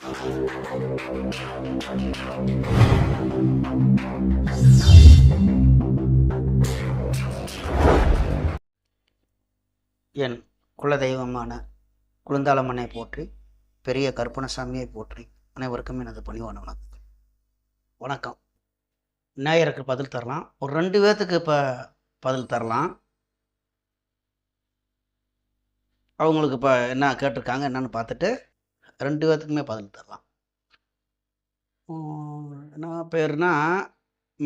என் குலதெய்வமான குழுந்தாளம்மனை போற்றி பெரிய கற்பனசாமியை போற்றி அனைவருக்கும் எனது பணிவான வணக்கம். வணக்கம். நேயருக்கு பதில் தரலாம்? ஒரு ரெண்டு பேர்த்துக்கு இப்போ பதில் தரலாம். அவங்களுக்கு இப்போ என்ன கேட்டிருக்காங்க என்னன்னு பார்த்துட்டு ரெண்டு பேர்த்துக்குமே பதில் தரலாம். என்ன பேர்னா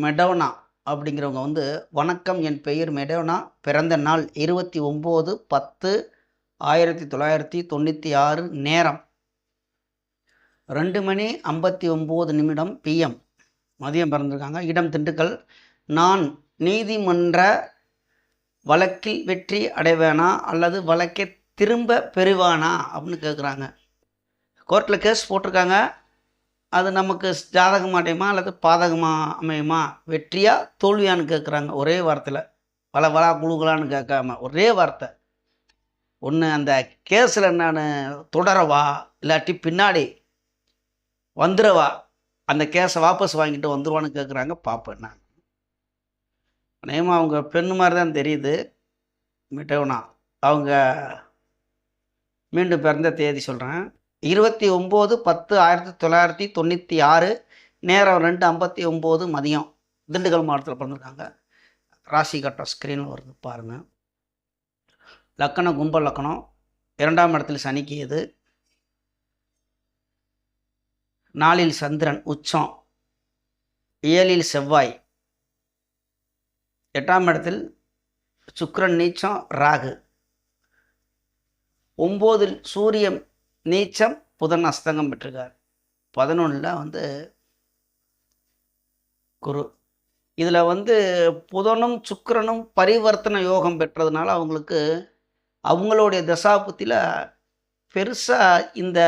மெடோனா அப்படிங்கிறவங்க வந்து வணக்கம் என் பெயர் மெடோனா பிறந்த நாள் இருபத்தி ஒம்பது பத்து ஆயிரத்தி தொள்ளாயிரத்தி தொண்ணூற்றி ஆறு நேரம். ரெண்டு மணி ஐம்பத்தி ஒம்பது நிமிடம் பிஎம் மதியம் பிறந்திருக்காங்க. இடம் திண்டுக்கல். நான் நீதிமன்ற வழக்கில் வெற்றி அடைவேனா அல்லது வழக்கை திரும்ப பெறுவானா அப்படின்னு கேட்குறாங்க கோர்ட்டில் கேஸ் போட்டிருக்காங்க. அது நமக்கு ஜாதகம் அடையுமா அல்லது பாதகமாக அமையுமா? வெற்றியா தோல்வியான்னு கேட்குறாங்க ஒரே வார்த்தையில். பல வளா குழுக்களான்னு கேட்காம. ஒரே வார்த்தை. ஒன்று அந்த கேஸில் நான் தொடரவா இல்லாட்டி பின்னாடி வந்துடவா அந்த கேஸை வாபஸ் வாங்கிட்டு வந்துடுவான்னு கேட்குறாங்க பார்ப்பேன் நான் அநேகமாக அவங்க பெண்ணு மாதிரி தான் தெரியுது. மிட்டவனா. அவங்க மீண்டும் பிறந்த தேதி சொல்கிறேன் இருபத்தி ஒம்பது பத்து ஆயிரத்தி தொள்ளாயிரத்தி தொண்ணூற்றி ஆறு நேரம் ரெண்டு ஐம்பத்தி ஒம்பது மதியம். திண்டுக்கல் மாவட்டத்தில் பிறந்திருக்காங்க. ராசி கட்டம் ஸ்க்ரீனில் வருது பாருங்கள் லக்கணம் கும்பல் லக்கணம். இரண்டாம் இடத்தில் சனிக்கியது நாளில் நாலில் சந்திரன் உச்சம். ஏழில் செவ்வாய். எட்டாம் இடத்தில் சுக்கரன் நீச்சம் ராகு. ஒம்போதில் சூரியன் நீச்சம் புதன் அஸ்தங்கம் பெற்றிருக்கார். பதினொன்றில் வந்து குரு. இதில் வந்து புதனும் சுக்கரனும் பரிவர்த்தன யோகம் பெற்றதுனால அவங்களுக்கு அவங்களுடைய தசாபுத்தியில் பெருசாக இந்த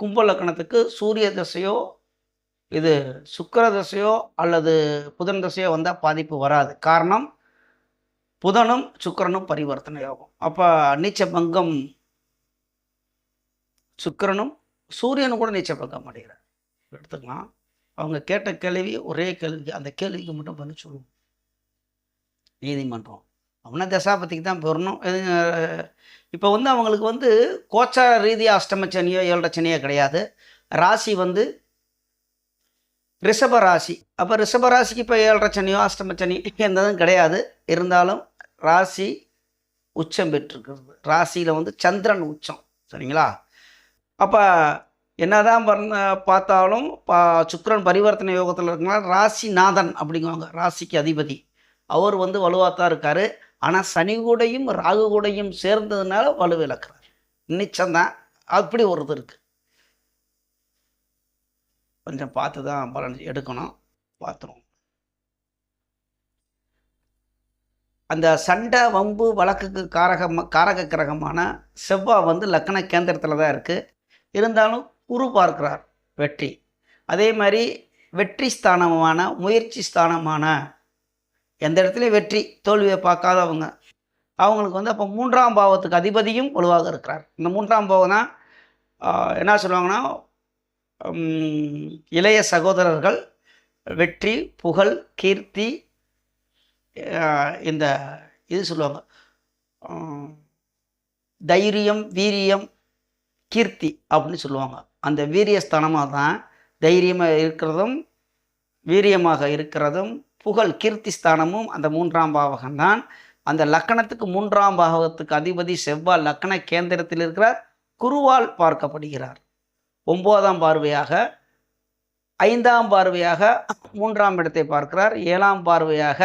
கும்பலக்கணத்துக்கு சூரிய தசையோ இது சுக்கர தசையோ அல்லது புதன் தசையோ வந்தால் பாதிப்பு வராது. காரணம் புதனும் சுக்கரனும் பரிவர்த்தனை யோகம். அப்போ நீச்ச பங்கம் சுக்கிரனும் சூரியனும் கூட நீச்சல் பார்க்க மாட்டேங்கிறார். எடுத்துக்கலாம். அவங்க கேட்ட கேள்வி ஒரே கேள்வி அந்த கேள்விக்கு மட்டும் பண்ணி சொல்லுவோம். நீதிமன்றம். அவனா தசாபதிக்கு தான் பெறணும். இப்போ வந்து அவங்களுக்கு வந்து கோச்சார ரீதியாக அஷ்டம சனியோ சனியோ கிடையாது. ராசி வந்து ரிஷப ராசி. அப்போ ரிஷப ராசிக்கு இப்போ ஏழரை சனியோ அஷ்டம சனி எந்ததும் கிடையாது. இருந்தாலும் ராசி உச்சம் பெற்றிருக்கிறது. ராசியில் வந்து சந்திரன் உச்சம். சரிங்களா? அப்போ என்னதான் பண்ண பார்த்தாலும் பா சுக்கரன் பரிவர்த்தனை யோகத்தில் இருக்கனால ராசிநாதன் அப்படிங்குவாங்க. ராசிக்கு அதிபதி. அவர் வந்து வலுவாக தான் இருக்கார். ஆனால் சனி கூடையும் ராகு கூடையும் சேர்ந்ததுனால வலுவிழக்கிறார் நிச்சயம்தான். அப்படி ஒரு இது இருக்குது கொஞ்சம் பார்த்து தான் பலன் எடுக்கணும். பார்த்துருவோம். அந்த சண்டை வம்பு வழக்குக்கு காரக காரக கிரகமான செவ்வாய் வந்து லக்கண கேந்திரத்தில் தான் இருக்குது இருந்தாலும் குரு பார்க்கிறார் வெற்றி. அதே மாதிரி வெற்றி ஸ்தானமான முயற்சி ஸ்தானமான எந்த இடத்துலையும் வெற்றி தோல்வியை பார்க்காதவங்க. அவங்களுக்கு வந்து அப்போ மூன்றாம் பாவத்துக்கு அதிபதியும் வலுவாக இருக்கிறார். இந்த மூன்றாம் பாவம் தான் என்ன சொல்லுவாங்கன்னா இளைய சகோதரர்கள் வெற்றி புகழ் கீர்த்தி இந்த இது சொல்லுவாங்க தைரியம் வீரியம் கீர்த்தி அப்படின்னு சொல்லுவாங்க. அந்த வீரியஸ்தானமாக தான் தைரியமாக இருக்கிறதும் வீரியமாக இருக்கிறதும் புகழ் கீர்த்தி ஸ்தானமும் அந்த மூன்றாம் பாவகம்தான். அந்த லக்கணத்துக்கு மூன்றாம் பாவகத்துக்கு அதிபதி செவ்வாய் லக்கண கேந்திரத்தில் இருக்கிறார். குருவால் பார்க்கப்படுகிறார். ஒம்போதாம் பார்வையாக ஐந்தாம் பார்வையாக மூன்றாம் இடத்தை பார்க்கிறார். ஏழாம் பார்வையாக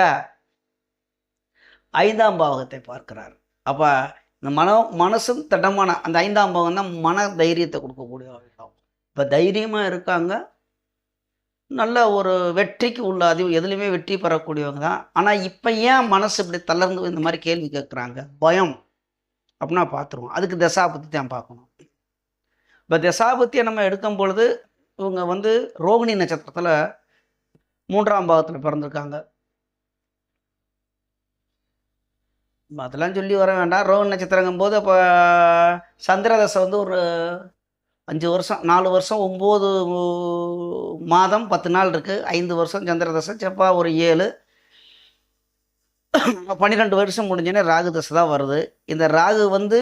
ஐந்தாம் பாவகத்தை பார்க்கிறார். அப்போ இந்த மன மனசும் திடமான அந்த ஐந்தாம் பாவம் தான் மன தைரியத்தை கொடுக்கக்கூடிய இடம் இப்போ தைரியமாக இருக்காங்க. நல்ல ஒரு வெற்றிக்கு உள்ள அது எதுலேயுமே வெற்றி பெறக்கூடியவங்க தான். ஆனால் இப்போ ஏன் மனசு இப்படி தளர்ந்து இந்த மாதிரி கேள்வி கேட்குறாங்க பயம். அப்படின்னா பார்த்துருவோம். அதுக்கு தசாபத்தி தான் பார்க்கணும். இப்போ தசாபத்தியை நம்ம எடுக்கும் பொழுது இவங்க வந்து ரோகிணி நட்சத்திரத்தில் மூன்றாம் பாகத்தில் பிறந்திருக்காங்க. அதெல்லாம் சொல்லி வர வேண்டாம். ரோகிணி நட்சத்திரங்கும் போது அப்போ சந்திரதசை வந்து ஒரு அஞ்சு வருஷம் நாலு வருஷம் ஒம்பது மாதம் பத்து நாள் இருக்குது ஐந்து வருஷம் சந்திரதசை செப்பா ஒரு ஏழு. பன்னிரெண்டு வருஷம் முடிஞ்சோடனே ராகு தசை தான் வருது. இந்த ராகு வந்து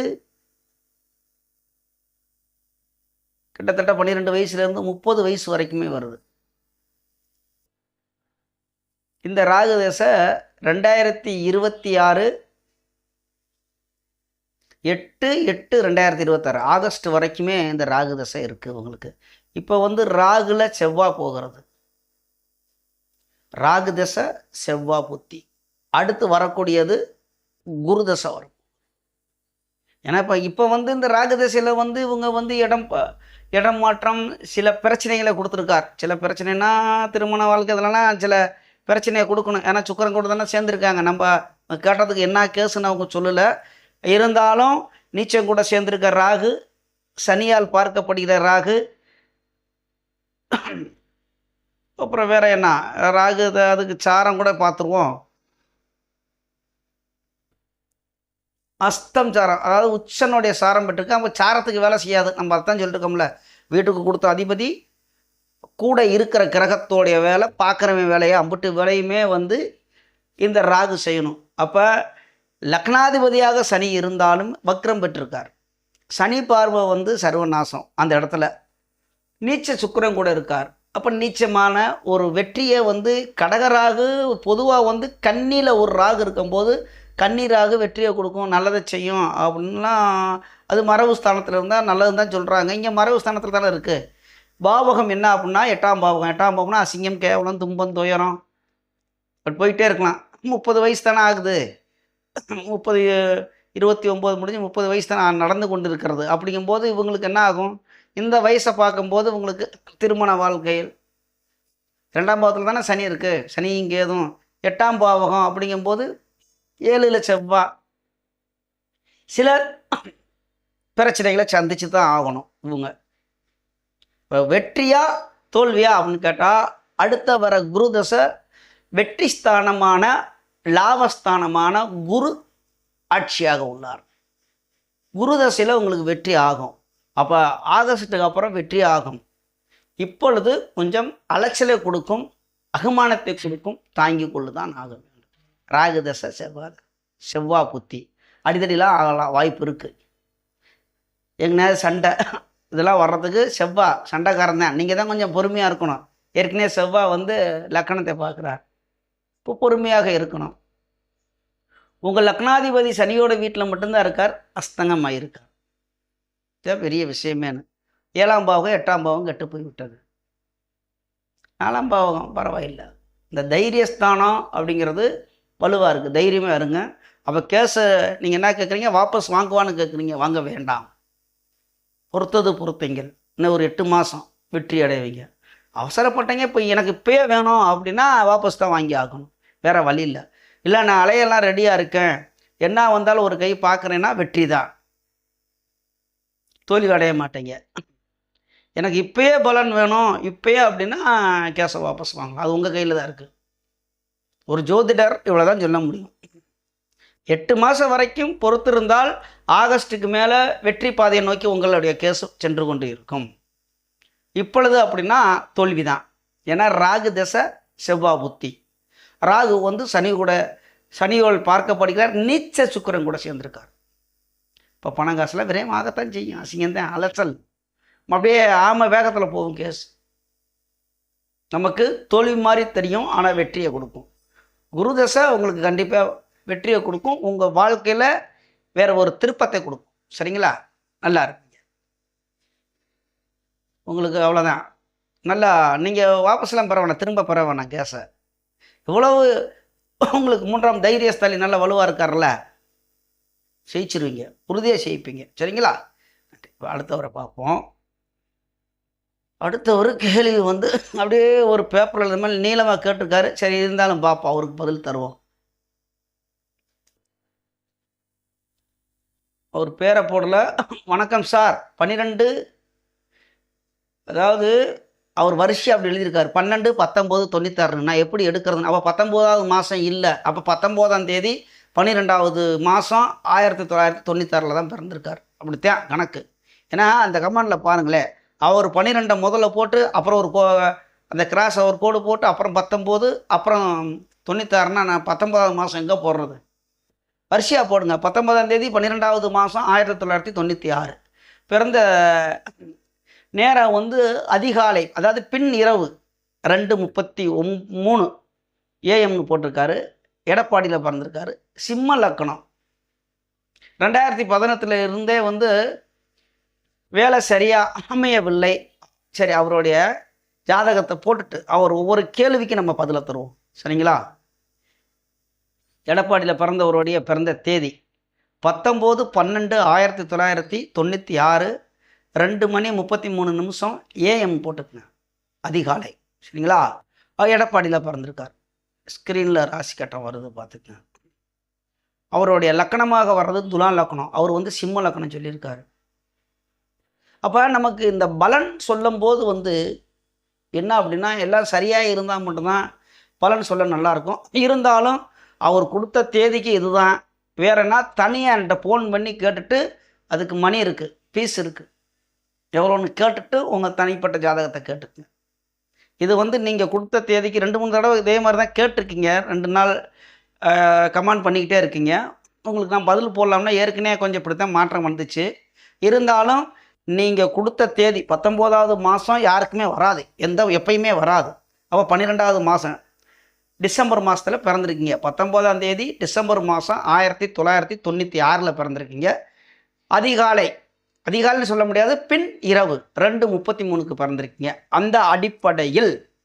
கிட்டத்தட்ட பன்னிரெண்டு வயசுலேருந்து முப்பது வயசு வரைக்குமே வருது. இந்த ராகு தசை ரெண்டாயிரத்தி இருபத்தி ஆறு எட்டு எட்டு ரெண்டாயிரத்தி இருபத்தாறு ஆகஸ்ட் வரைக்குமே இந்த ராகு தசை இருக்குது உங்களுக்கு. இப்போ வந்து ராகுல செவ்வாய் போகிறது. ராகு தசை செவ்வாய் புத்தி. அடுத்து வரக்கூடியது குரு தசை வரும். ஏன்னா இப்போ இப்போ வந்து இந்த ராகு தசையில் வந்து இவங்க வந்து இடம் இடம் மாற்றம் சில பிரச்சனைகளை கொடுத்துருக்கார். சில பிரச்சனைனா திருமண வாழ்க்கை இதெல்லாம் சில பிரச்சனையை கொடுக்கணும். ஏன்னா சுக்கரன் கூட தானே சேர்ந்துருக்காங்க. நம்ம கேட்டதுக்கு என்ன கேஸுன்னு அவங்க சொல்லலை. இருந்தாலும் நீச்சம் கூட சேர்ந்திருக்க ராகு சனியால் பார்க்கப்படுகிற ராகு அப்புறம் வேற என்ன? ராகு அதுக்கு சாரம் கூட பார்த்துருவோம். அஸ்தம் சாரம் அதாவது உச்சனுடைய சாரம் பெற்றிருக்கு. நம்ம சாரத்துக்கு வேலை செய்யாது. நம்ம அதான் சொல்லிட்டு இருக்கோம்ல வீட்டுக்கு கொடுத்த அதிபதி கூட இருக்கிற கிரகத்தோடைய வேலை பார்க்குறவன் வேலையை அம்புட்டு வேலையுமே வந்து இந்த ராகு செய்யணும். அப்போ லக்னாதிபதியாக சனி இருந்தாலும் வக்ரம் பெற்றிருக்கார். சனி பார்வை வந்து சர்வநாசம் அந்த இடத்துல. நீச்ச சுக்கரம் கூட இருக்கார். அப்போ நீச்சமான ஒரு வெற்றியை வந்து கடகராகு பொதுவாக வந்து கண்ணியில் ஒரு ராகு இருக்கும்போது கன்னி ராகு வெற்றியை கொடுக்கும் நல்லதை செய்யும் அப்படின்லாம் அது மரபு ஸ்தானத்தில் இருந்தால் நல்லதுன்னு தான் சொல்கிறாங்க இங்கே மரபு ஸ்தானத்தில் தானே இருக்குது பாவகம் என்ன அப்படின்னா எட்டாம் பாவகம். எட்டாம் பாவம்னா அசிங்கம் கேவலம் துன்பம் துயரம். அப்படி போயிட்டே இருக்கலாம். முப்பது வயசு தானே ஆகுது. முப்பது இருபத்தி ஒம்பது முடிஞ்சு முப்பது வயசு தான் நான் நடந்து கொண்டு இருக்கிறது அப்படிங்கும்போது இவங்களுக்கு என்ன ஆகும்? இந்த வயசை பார்க்கும்போது உங்களுக்கு திருமண வாழ்க்கையில் ரெண்டாம் பாவத்தில் தானே சனி இருக்குது சனி இங்கே எதுவும்? எட்டாம் பாவகம் அப்படிங்கும்போது ஏழில் செவ்வா. சில பிரச்சனைகளை சந்திச்சு தான் ஆகணும் இவங்க. இப்போ வெற்றியா தோல்வியா அப்படின்னு கேட்டால் அடுத்த வர குரு தசை வெற்றி ஸ்தானமான லாபஸ்தானமான குரு ஆட்சியாக உள்ளார். குரு தசையில் உங்களுக்கு வெற்றி ஆகும். அப்போ ஆகஸ்ட்டுக்கு அப்புறம் வெற்றி ஆகும். இப்பொழுது கொஞ்சம் அலைச்சலை கொடுக்கும் அகமானத்தை கொடுக்கும் தாங்கி கொள்ளு தான் ஆக வேண்டும். ராகு தசை செவ்வாய் செவ்வா புத்தி. அடித்தடிலாம் ஆகலாம் வாய்ப்பு இருக்குது எங்கனா சண்டை இதெல்லாம் வர்றதுக்கு செவ்வாய் சண்டைக்காரன் தான். நீங்கள் தான் கொஞ்சம் பொறுமையாக இருக்கணும். ஏற்கனவே செவ்வாய் வந்து லக்கணத்தை பார்க்குறார். இப்போ பொறுமையாக இருக்கணும். உங்கள் லக்னாதிபதி சனியோட வீட்டில் மட்டும்தான் இருக்கார் அஸ்தங்கமாக இருக்கார் இதுதான் பெரிய விஷயமேனு ஏழாம் பாவகம் எட்டாம் பாவம் கெட்டு போய் விட்டது. நாலாம் பாவகம் பரவாயில்லை. இந்த தைரியஸ்தானம் அப்படிங்கிறது வலுவாக இருக்குது தைரியமாக இருங்க. அப்போ கேஸை நீங்கள் என்ன கேட்குறீங்க வாபஸ் வாங்குவான்னு கேட்குறீங்க வாங்க வேண்டாம். பொறுத்தது பொறுத்தீங்க இன்னும் ஒரு எட்டு மாதம் வெற்றி அடைவீங்க. அவசரப்பட்டீங்க இப்போ எனக்கு இப்போயே வேணும் அப்படின்னா வாபஸ் தான் வாங்கி ஆகணும். வேறு வழி இல்லை. இல்லை நான் அலையெல்லாம் ரெடியாக இருக்கேன். என்ன வந்தாலும் ஒரு கை பார்க்குறேன்னா வெற்றி தான். தோல்வி அடைய மாட்டேங்க. எனக்கு இப்பயே பலன் வேணும். இப்பயே அப்படின்னா கேஸை வாபஸ் வாங்கலாம். அது உங்கள் கையில் தான் இருக்குது ஒரு ஜோதிடர் இவ்வளோ தான் சொல்ல முடியும். எட்டு மாதம் வரைக்கும் பொறுத்திருந்தால் ஆகஸ்ட்டுக்கு மேலே வெற்றி பாதையை நோக்கி உங்களுடைய கேஸ் சென்று கொண்டு இருக்கும். இப்பொழுது அப்படின்னா தோல்வி தான் ஏன்னா ராகு தசை செவ்வாய் புத்தி. ராகு வந்து சனி கூட சனியோல் பார்க்கப்படுகிறார் நீச்ச சுக்கரன் கூட சேர்ந்திருக்கார். இப்போ பணம் காசுலாம் விரயமாகத்தான் செய்யும் அசிங்கந்தான் அலசல். அப்படியே ஆமை வேகத்தில் போகும் கேஸ். நமக்கு தோல்வி மாதிரி தெரியும் ஆனால் வெற்றியை கொடுக்கும். குரு தசை உங்களுக்கு கண்டிப்பாக வெற்றியை கொடுக்கும் உங்கள் வாழ்க்கையில் வேற ஒரு திருப்பத்தை கொடுக்கும். சரிங்களா? நல்லா இருப்பீங்க. உங்களுக்கு அவ்வளோதான் நல்லா நீங்கள் வாபஸ்லாம் பரவாயில்ல திரும்ப பரவாயில்ல கேஸை. இவ்வளவு உங்களுக்கு மூன்றாம் தைரியஸ்தாலி நல்ல வலுவாக இருக்கார்ல ஜெயிச்சிருவீங்க. உறுதியாக ஜெயிப்பீங்க. சரிங்களா? இப்போ அடுத்தவரை பார்ப்போம். அடுத்தவர் கேள்வி வந்து அப்படியே ஒரு பேப்பரில் இந்த மாதிரி நீளமாக கேட்டிருக்காரு. சரி இருந்தாலும் பார்ப்போம். அவருக்கு பதில் தருவோம். அவர் பேரை போடல. வணக்கம் சார். பன்னிரெண்டு. அதாவது அவர் வரிசை அப்படி எழுதியிருக்காரு. பன்னெண்டு பத்தொம்போது தொண்ணூத்தாறு நான் எப்படி எடுக்கிறதுன்னு? அப்போ பத்தொம்போதாவது மாதம் இல்லை. அப்போ பத்தொம்போதாம் தேதி பன்னிரெண்டாவது மாதம் ஆயிரத்தி தொள்ளாயிரத்தி தொண்ணூத்தாறில் தான் பிறந்திருக்கார். அப்படித்தான் கணக்கு. ஏன்னா அந்த கமாண்டில் பாருங்களேன். அவர் பன்னிரெண்டை முதல்ல போட்டு அப்புறம் ஒரு கோ அந்த கிராஸ் அவர் கோடு போட்டு அப்புறம் பத்தொம்போது அப்புறம் தொண்ணூத்தாறுனா நான் பத்தொம்போதாவது மாதம் எங்கே போடுறது? வரிசையாக போடுங்க. பத்தொன்பதாம் தேதி பன்னிரெண்டாவது மாதம் ஆயிரத்தி தொள்ளாயிரத்தி தொண்ணூற்றி ஆறு. பிறந்த நேரம் வந்து அதிகாலை அதாவது பின் இரவு ரெண்டு முப்பத்தி ஒம் மூணு ஏஎம்னு போட்டிருக்காரு. எடப்பாடியில் பிறந்திருக்காரு. சிம்ம லக்கணம். ரெண்டாயிரத்தி பதினெட்டில் இருந்தே வந்து வேலை சரியாக அமையவில்லை. சரி அவருடைய ஜாதகத்தை போட்டுட்டு அவர் ஒவ்வொரு கேள்விக்கு நம்ம பதிலை தருவோம். சரிங்களா? எடப்பாடியில் பிறந்தவருடைய பிறந்த தேதி பத்தொம்போது பன்னெண்டு ஆயிரத்தி தொள்ளாயிரத்தி தொண்ணூற்றி ஆறு ரெண்டு மணி முப்பத்தி மூணு நிமிஷம் ஏஎம் போட்டுக்குங்க. அதிகாலை. சரிங்களா? எடப்பாடியில் பிறந்திருக்கார். ஸ்க்ரீனில் ராசி கட்டம் வருது பார்த்துக்குங்க. அவருடைய லக்கணமாக வர்றது துலா லக்கணம். அவர் வந்து சிம்ம லக்கணம் சொல்லியிருக்காரு. அப்போ நமக்கு இந்த பலன் சொல்லும்போது வந்து என்ன அப்படின்னா எல்லாம் சரியாக இருந்தால் மட்டும்தான் பலன் சொல்ல நல்லாயிருக்கும். இருந்தாலும் அவர் கொடுத்த தேதிக்கு இதுதான். வேறனா தனியாக என்கிட்ட ஃபோன் பண்ணி கேட்டுட்டு அதுக்கு மணி இருக்குது ஃபீஸ் இருக்குது எவ்வளோன்னு கேட்டுட்டு உங்கள் தனிப்பட்ட ஜாதகத்தை கேட்டுக்குங்க. இது வந்து நீங்கள் கொடுத்த தேதிக்கு ரெண்டு மூணு தடவை இதே மாதிரி தான் கேட்டிருக்கீங்க. ரெண்டு நாள் கமெண்ட் பண்ணிக்கிட்டே இருக்கீங்க. உங்களுக்கு நான் பதில் போடலாம்னா ஏற்கனவே கொஞ்சம் இப்படி தான் மாற்றம் வந்துச்சு. இருந்தாலும் நீங்கள் கொடுத்த தேதி பத்தொம்போதாவது மாதம் யாருக்குமே வராது. எந்த எப்பயுமே வராது. அப்போ பன்னிரெண்டாவது மாதம் டிசம்பர் மாதத்தில் பிறந்திருக்கீங்க. பத்தொம்போதாம் தேதி டிசம்பர் மாதம் ஆயிரத்தி தொள்ளாயிரத்தி தொண்ணூற்றி ஆறில் பிறந்திருக்கீங்க. அதிகாலை அதிகாலைன்னு சொல்ல முடியாது. பின் இரவு. ரெண்டு முப்பத்தி மூணுக்கு பிறந்திருக்கீங்க. அந்த அடிப்படையில்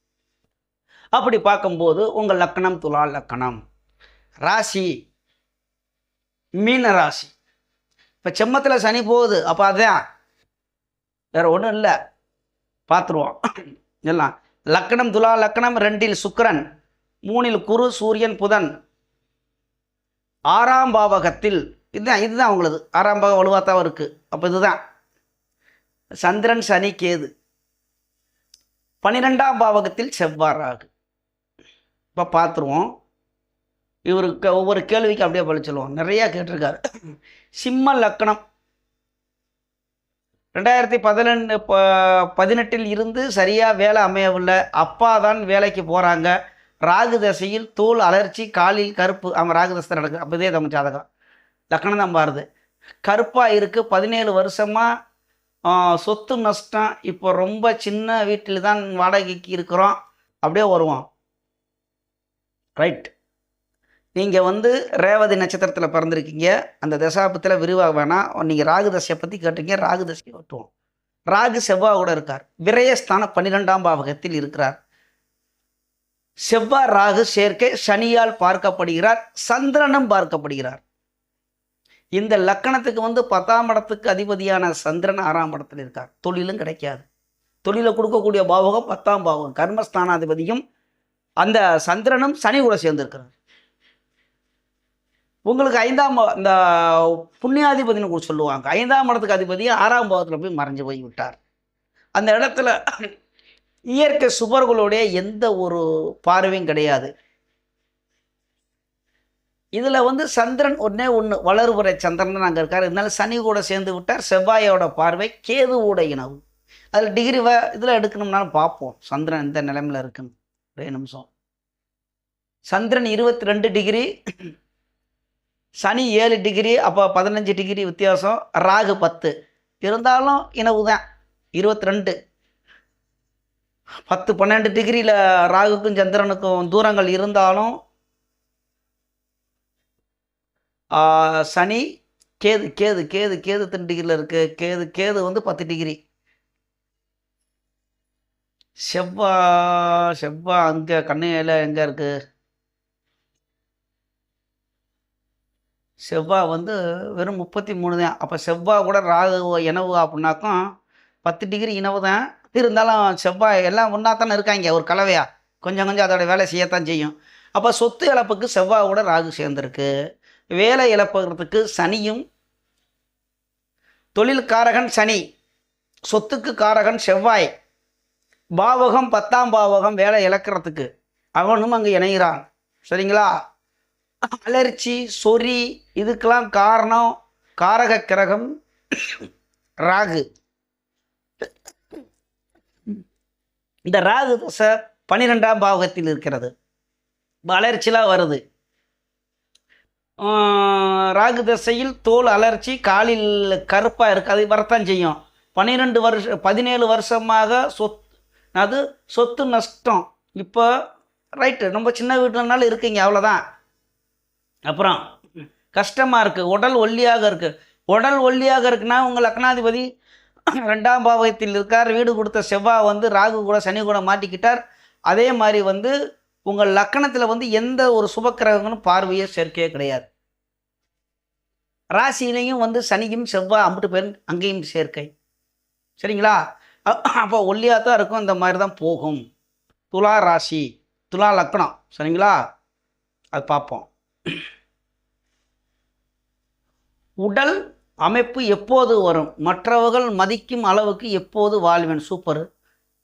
அப்படி பார்க்கும்போது உங்கள் லக்கணம் துலா லக்கணம். ராசி. மீன ராசி. இப்போ செம்மத்தில் சனி போகுது. அப்போ அதான். வேற ஒன்றும் இல்லை. பார்த்துருவோம். எல்லாம். லக்கணம் துலா லக்கணம். ரெண்டில் சுக்கரன். மூணில் குரு சூரியன் புதன். ஆறாம் பாவகத்தில் இதுதான் இதுதான் அவங்களது ஆறாம் பாவம் வலுவாத்தான் இருக்குது அப்போ இதுதான். சந்திரன் சனி கேது. பன்னிரெண்டாம் பாவகத்தில் செவ்வாய் ராகு இப்போ பார்த்துருவோம் இவருக்கு ஒவ்வொரு கேள்விக்கு அப்படியே பதில் சொல்லுவோம். நிறையா கேட்டிருக்காரு. சிம்ம லக்கணம் ரெண்டாயிரத்தி பதினெண்டு ப பதினெட்டில் இருந்து சரியாக வேலை அமையவில்லை. அப்பா தான் வேலைக்கு போகிறாங்க ராகு தசையில் தோல் அலர்ச்சி காலில் கருப்பு. அவன் ராகு தசை நடக்குது. அப்போதே தமிழ் ஜாதகம். லக்கணம் தான் பாருது. கருப்பாக இருக்குது பதினேழு வருஷமாக சொத்து நஷ்டம் இப்போ ரொம்ப சின்ன வீட்டில் தான் வாடகைக்கு இருக்கிறோம் அப்படியே வருவோம். ரைட் நீங்கள் வந்து ரேவதி நட்சத்திரத்தில் பிறந்திருக்கீங்க அந்த தசாபத்தில் விரிவாக வேணாம் நீங்கள் ராகு தசையை பற்றி கேட்டீங்க ராகு தசையை ஓட்டுவோம் ராகு செவ்வாய் கூட இருக்கார். விரயஸ்தான பன்னிரெண்டாம் பாவகத்தில் இருக்கிறார். செவ்வாய் ராகு சேர்க்கை சனியால் பார்க்கப்படுகிறார் சந்திரனும் பார்க்கப்படுகிறார். இந்த லக்கணத்துக்கு வந்து பத்தாம் இடத்துக்கு அதிபதியான சந்திரன் ஆறாம் இடத்துல இருக்கார். தொழிலும் கிடைக்காது. தொழிலை கொடுக்கக்கூடிய பாவகம் பத்தாம் பாவகம். கர்மஸ்தானாதிபதியும் அந்த சந்திரனும் சனி கூட சேர்ந்துருக்கிறார். உங்களுக்கு ஐந்தாம் இந்த புண்ணியாதிபதினு கூட சொல்லுவாங்க. ஐந்தாம் இடத்துக்கு அதிபதி ஆறாம் பாவத்தில் போய் மறைஞ்சு போய் விட்டார். அந்த இடத்துல இயற்கை சுபர்களுடைய எந்த ஒரு பார்வையும் கிடையாது. இதில் வந்து சந்திரன் ஒன்றே ஒன்று வளர்புரை சந்திரன் அங்கே இருக்கார். இருந்தாலும் சனி கூட சேர்ந்து விட்டார். செவ்வாயோட பார்வை கேதுவோட இனவு. அதில் டிகிரி வ இதில் எடுக்கணும்னாலும் பார்ப்போம். சந்திரன் எந்த நிலைமையில் இருக்குன்னு. ஒரே நிமிஷம். சந்திரன் இருபத்தி ரெண்டு டிகிரி சனி ஏழு டிகிரி அப்போ பதினஞ்சு டிகிரி வித்தியாசம். ராகு பத்து. இருந்தாலும் இனவு தான். இருபத்தி ரெண்டு பத்து பன்னெண்டு டிகிரியில் ராகுக்கும் சந்திரனுக்கும் தூரங்கள் இருந்தாலும் சனி கேது கேது கேது கேது எத்தனை டிகிரியில் இருக்குது கேது கேது வந்து பத்து டிகிரி செவ்வா செவ்வா அங்கே கண்ணையில் எங்கே இருக்குது செவ்வாய் வந்து வெறும் முப்பத்தி மூணு தான். அப்போ செவ்வாய் கூட ராகு இனவு அப்படின்னாக்கும் பத்து டிகிரி இனவு தான். இருந்தாலும் செவ்வாய் எல்லாம் ஒன்றா தானே இருக்காங்க ஒரு கலவையாக கொஞ்சம் கொஞ்சம் அதோட வேலை செய்யத்தான் செய்யும். அப்போ சொத்து இழப்புக்கு செவ்வாய் கூட ராகு சேர்ந்துருக்கு. வேலை இழப்புறதுக்கு சனியும் தொழில் காரகன் சனி சொத்துக்கு காரகன் செவ்வாய் பாவகம் பத்தாம் பாவகம் வேலை இழக்கிறதுக்கு அவனும் அங்கே இணைகிறான். சரிங்களா? அலர்ச்சி சொறி இதுக்கெல்லாம் காரணம் காரக கிரகம் ராகு. இந்த ராகு தசை பன்னிரெண்டாம் பாவகத்தில் இருக்கிறது. வளர்ச்சிலாம் வருது. ராகு தசையில் தோல் அலர்ச்சி காலில் கருப்பாக இருக்குது அது வரத்தான் செய்யும். பன்னிரெண்டு வருஷ பதினேழு வருஷமாக சொத் அது சொத்து நஷ்டம். இப்போ ரைட்டு ரொம்ப சின்ன வீட்டிலனாலும் இருக்கீங்க அவ்வளோதான் அப்புறம் கஷ்டமாக இருக்குது உடல் ஒல்லியாக இருக்குது உடல் ஒல்லியாக இருக்குன்னா உங்கள் லக்னாதிபதி ரெண்டாம் பாவகத்தில் இருக்கார் வீடு கொடுத்த செவ்வாய் வந்து ராகு கூட சனி கூட மாட்டிக்கிட்டார். அதே மாதிரி வந்து உங்கள் லக்கணத்தில் வந்து எந்த ஒரு சுபக்கிரகங்களும் பார்வையே சேர்க்கையே கிடையாது. ராசியிலையும் வந்து சனியும் செவ்வாய் அம்பிட்டு பேர் அங்கேயும் சேர்க்கை. சரிங்களா? அப்போ ஒல்லியாக தான் இருக்கும் இந்த மாதிரி தான் போகும். துலா ராசி துலா லக்கணம் சரிங்களா? அது பார்ப்போம். உடல் அமைப்பு எப்போது வரும்? மற்றவர்கள் மதிக்கும் அளவுக்கு எப்போது வாழ்வேன்? சூப்பர்.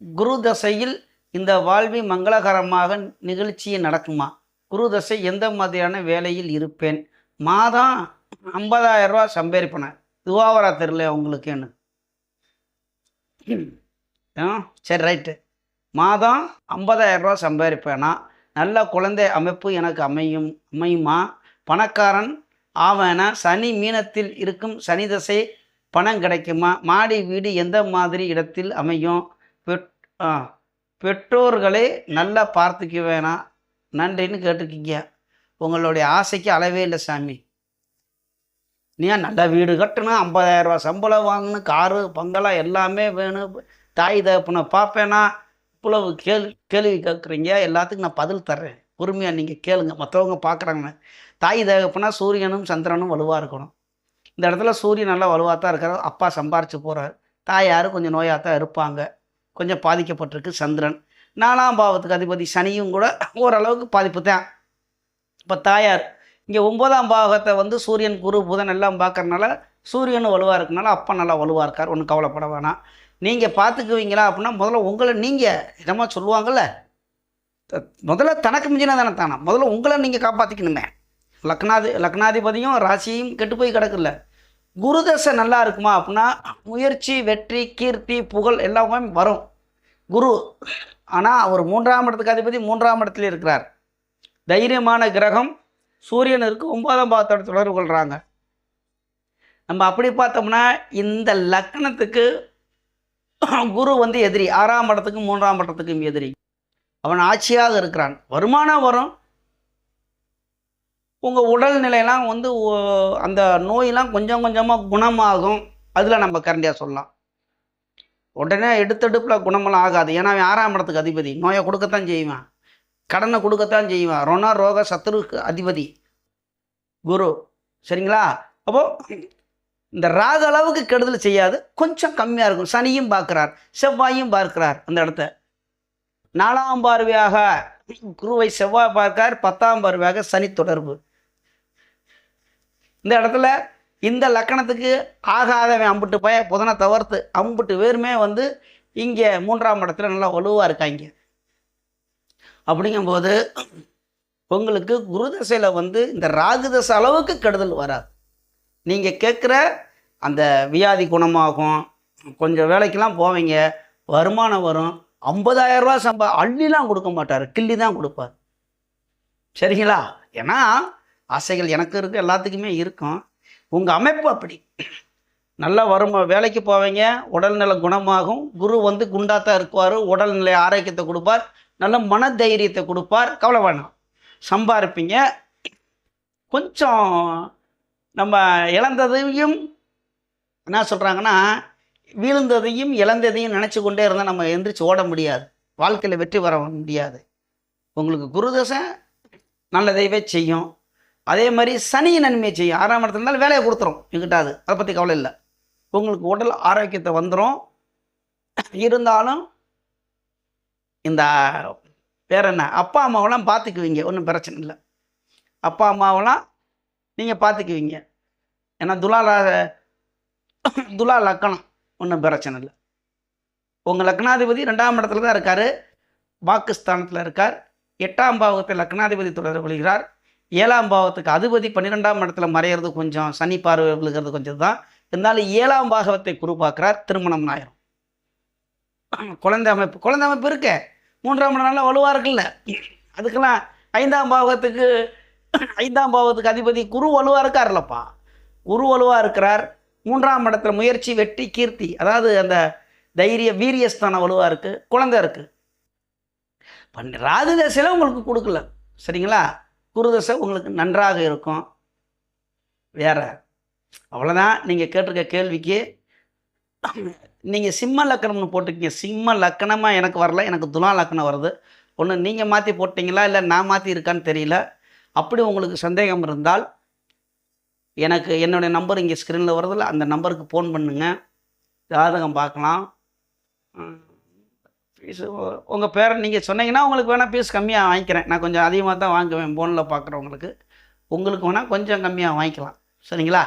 குரு தசையில் இந்த வாழ்வி மங்களகரமாக நிகழ்ச்சியை நடக்குமா? குரு தசை எந்த மாதிரியான வேலையில் இருப்பேன்? மாதம் ஐம்பதாயிரம் ரூபா சம்பாதிப்பேன் துவாவரா தெரியல உங்களுக்குன்னு. ஆ சரி ரைட்டு. மாதம் ஐம்பதாயிரம் ரூபா சம்பாதிப்பேனா நல்ல குழந்தை அமைப்பு எனக்கு அமையும் அமையுமா? பணக்காரன் ஆவேனா? சனி மீனத்தில் இருக்கும் சனி தசை பணம் கிடைக்குமா? மாடி வீடு எந்த மாதிரி இடத்தில் அமையும்? பெட் ஆ பெற்றோர்களே நல்லா பார்த்துக்க வேணாம் நன்றின்னு கேட்டிருக்கீங்க. உங்களுடைய ஆசைக்கு அளவே இல்லை சாமி. நீ நல்ல வீடு கட்டணும் ஐம்பதாயிரம் ரூபா சம்பளம் வாங்கணும் காரு பங்களா எல்லாமே வேணும். தாய் தகப்பனை பார்ப்பேனா? இவ்வளவு கேள்வி கேள்வி கேட்குறீங்க. எல்லாத்துக்கும் நான் பதில் தர்றேன். பொறுமையாக நீங்கள் கேளுங்க. மற்றவங்க பார்க்குறாங்க தாய் தகப்பனா சூரியனும் சந்திரனும் வலுவாக இருக்கணும். இந்த இடத்துல சூரியன் நல்லா வலுவாக தான் இருக்கார் அப்பா சம்பாரித்து போகிறார் தாயார் கொஞ்சம் நோயாக தான் இருப்பாங்க. கொஞ்சம் பாதிக்கப்பட்டிருக்கு சந்திரன். நாலாம் பாவத்துக்கு அதிபதி சனியும் கூட ஓரளவுக்கு பாதிப்பு தான். இப்போ தாயார் இங்கே ஒன்பதாம் பாகத்தை வந்து சூரியன் குரு புதன் எல்லாம் பார்க்கறனால சூரியனும் வலுவாக இருக்கனால அப்பா நல்லா வலுவாக இருக்கார். ஒன்றும் கவலைப்பட வேணாம். நீங்கள் பார்த்துக்குவீங்களா அப்படின்னா முதல்ல உங்களை நீங்கள் என்னமா சொல்லுவாங்கள்ல முதல்ல தனக்கு மிஞ்சினா தானே தானே? முதல்ல உங்களை நீங்கள் காப்பாற்றிக்கணுமே லக்னாதி லக்னாதிபதியும் ராசியும் கெட்டு போய் கிடக்குல்ல. குருதசை நல்லா இருக்குமா அப்படின்னா முயற்சி வெற்றி கீர்த்தி புகழ் எல்லாமே வரும். குரு ஆனால் அவர் மூன்றாம் இடத்துக்கு அதிபதி மூன்றாம் இடத்துல இருக்கிறார். தைரியமான கிரகம் சூரியனருக்கு ஒன்பதாம் பாவத்தோட தொடர்பு கொள்கிறாங்க நம்ம அப்படி பார்த்தோம்னா இந்த லக்னத்துக்கு குரு வந்து எதிரி. ஆறாம் படத்துக்கும் மூன்றாம் படத்துக்கும் எதிரி. அவன் ஆட்சியாக இருக்கிறான். வருமானம் வரும். உங்கள் உடல்நிலையெல்லாம் வந்து ஓ- அந்த நோயெல்லாம் கொஞ்சம் கொஞ்சமாக குணமாகும். அதில் நம்ம கரண்டியாக சொல்லலாம். உடனே எடுத்தெடுப்பில் குணமெல்லாம் ஆகாது. ஏன்னா அவன் ஆறாம் இடத்துக்கு அதிபதி. நோயை கொடுக்கத்தான் செய்வான். கடனை கொடுக்கத்தான் செய்வான். ருண ரோக சத்துருக்கு அதிபதி. குரு. சரிங்களா? அப்போது இந்த ராக அளவுக்கு கெடுதல் செய்யாது. கொஞ்சம் கம்மியாக இருக்கும். சனியும் பார்க்குறார். செவ்வாயும் பார்க்கிறார் அந்த இடத்த. நாலாம் பார்வையாக குருவை செவ்வாய் பார்க்கார் பத்தாம் பார்வையாக சனி தொடர்பு. இந்த இடத்துல இந்த லக்கணத்துக்கு ஆகாதவன் அம்புட்டு பய புதனை தவிர்த்து அம்புட்டு பேருமே வந்து இங்கே மூன்றாம் இடத்துல நல்லா வலுவாக இருக்காங்க. அப்படிங்கும்போது உங்களுக்கு குருதசையில் வந்து இந்த ராகுதசை அளவுக்கு கெடுதல் வராது. நீங்கள் கேட்குற அந்த வியாதி குணமாகும். கொஞ்சம் வேலைக்கெல்லாம் போவீங்க. வருமானம் வரும். 50000 ரூபா சம்பா அள்ளிலாம் கொடுக்க மாட்டார். கிள்ளி தான் கொடுப்பார். சரிங்களா? ஏன்னா ஆசைகள் எனக்கு இருக்குது எல்லாத்துக்குமே இருக்கும். உங்கள் அமைப்பு அப்படி. நல்லா வரும் வேலைக்கு போவீங்க உடல்நல குணமாகும். குரு வந்து குண்டாத்தான் இருக்குவார் உடல்நிலை ஆரோக்கியத்தை கொடுப்பார் நல்ல மன தைரியத்தை கொடுப்பார் கவலை வேணாம். சம்பாதிப்பீங்க கொஞ்சம் நம்ம இழந்ததையும் என்ன சொல்கிறாங்கன்னா வீழ்ந்ததையும் இழந்ததையும் நினச்சி கொண்டே இருந்தால் நம்ம எந்திரிச்சு ஓட முடியாது. வாழ்க்கையில் வெற்றி வர முடியாது. உங்களுக்கு குருதசை நல்லதைவே செய்யும். அதே மாதிரி சனி நன்மையை செய்யும். ஆறாம் இடத்துல இருந்தாலும் வேலையை கொடுத்துரும். எங்கிட்டாது அதை. பற்றி கவலை இல்லை. உங்களுக்கு உடல் ஆரோக்கியத்தை வந்துடும் இருந்தாலும் இந்த வேற என்ன? அப்பா அம்மாவெல்லாம் பார்த்துக்குவீங்க. ஒன்றும் பிரச்சனை இல்லை. அப்பா அம்மாவெல்லாம் நீங்கள் பார்த்துக்குவீங்க. ஏன்னா துலா துலா லக்கணம். ஒன்றும் பிரச்சனை இல்லை. உங்கள் லக்னாதிபதி ரெண்டாம் இடத்துல தான் இருக்கார். வாக்குஸ்தானத்தில் இருக்கார். எட்டாம் பாவத்தில் லக்னாதிபதி தொடர்பு கொள்கிறார். ஏழாம் பாவத்துக்கு அதிபதி பன்னிரெண்டாம் இடத்துல மறையிறது கொஞ்சம் சனி பார்வை விழுகிறது கொஞ்சம் தான். இருந்தாலும் ஏழாம் பாகவத்தை குரு பார்க்குறார் திருமணம் ஆயிரும் குழந்தை அமைப்பு குழந்தை அமைப்பு இருக்க. மூன்றாம் இடம் நல்லா வலுவாக இருக்குல்ல. அதுக்கெல்லாம் ஐந்தாம் பாவகத்துக்கு ஐந்தாம் பாவத்துக்கு அதிபதி குரு வலுவாக இருக்கார்லப்பா குரு வலுவாக இருக்கிறார். மூன்றாம் இடத்துல முயற்சி வெற்றி கீர்த்தி. அதாவது அந்த தைரிய வீரியஸ்தானம் வலுவாக இருக்குது குழந்தை இருக்குது பண்ண ராகு தசையில் உங்களுக்கு கொடுக்கல. சரிங்களா? குரு தசை உங்களுக்கு நன்றாக இருக்கும். வேறு அவ்வளோதான் நீங்கள் கேட்டிருக்க கேள்விக்கு நீங்கள் சிம்ம லக்கணம்னு போட்டிருக்கீங்க. சிம்ம லக்கணமாக எனக்கு வரல. எனக்கு துலா லக்கணம் வருது. ஒன்று நீங்கள் மாற்றி போட்டிங்களா? இல்லை நான் மாற்றி இருக்கான்னு தெரியல. அப்படி உங்களுக்கு சந்தேகம் இருந்தால் எனக்கு என்னுடைய நம்பர் இங்கே ஸ்க்ரீனில் வருதில்ல அந்த நம்பருக்கு ஃபோன் பண்ணுங்கள் ஜாதகம் பார்க்கலாம். ஃபீஸு உங்கள் பேரை நீங்கள் சொன்னீங்கன்னா உங்களுக்கு வேணால் ஃபீஸ் கம்மியாக வாங்கிக்கிறேன். நான் கொஞ்சம் அதிகமாக தான் வாங்குவேன். ஃபோனில் பார்க்குறவங்களுக்கு உங்களுக்கு வேணால் கொஞ்சம் கம்மியாக வாங்கிக்கலாம். சரிங்களா?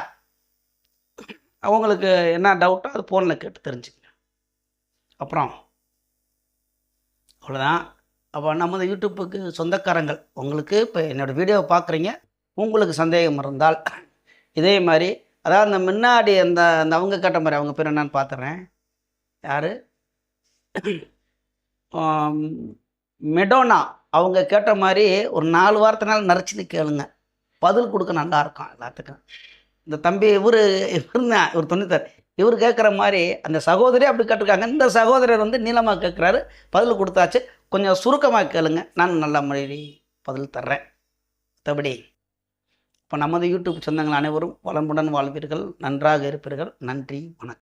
அவங்களுக்கு என்ன டவுட்டோ அது ஃபோனில் கேட்டு தெரிஞ்சுக்கங்க. அப்புறம் அவ்வளோதான் அப்போ நமது யூடியூப்புக்கு சொந்தக்காரங்கள் உங்களுக்கு இப்போ என்னோடய வீடியோவை பார்க்குறீங்க உங்களுக்கு சந்தேகம் இருந்தால் இதே மாதிரி அதாவது அந்த முன்னாடி அந்த அந்த அவங்க கேட்ட மாதிரி அவங்க பேர் என்னன்னு பார்த்துறேன் யார்? மெடோனா அவங்க கேட்ட மாதிரி ஒரு நாலு வாரத்தினால நரைச்சின்னு கேளுங்க. பதில் கொடுக்க நல்லா இருக்கும் எல்லாத்துக்கும். இந்த தம்பி இவர் இவர் தான் இவர் தொண்ணூத்தார் இவர் கேட்குற மாதிரி அந்த சகோதரி அப்படி கேட்டிருக்காங்க. இந்த சகோதரர் வந்து நீளமாக கேட்குறாரு. பதில் கொடுத்தாச்சு. கொஞ்சம் சுருக்கமாக கேளுங்க. நான் நல்ல முறையில் பதில் தர்றேன். மற்றபடி இப்போ நமது யூடியூப் சொந்தங்கள் அனைவரும் வளமுடன் வாழ்வீர்கள். நன்றாக இருப்பீர்கள். நன்றி. வணக்கம்.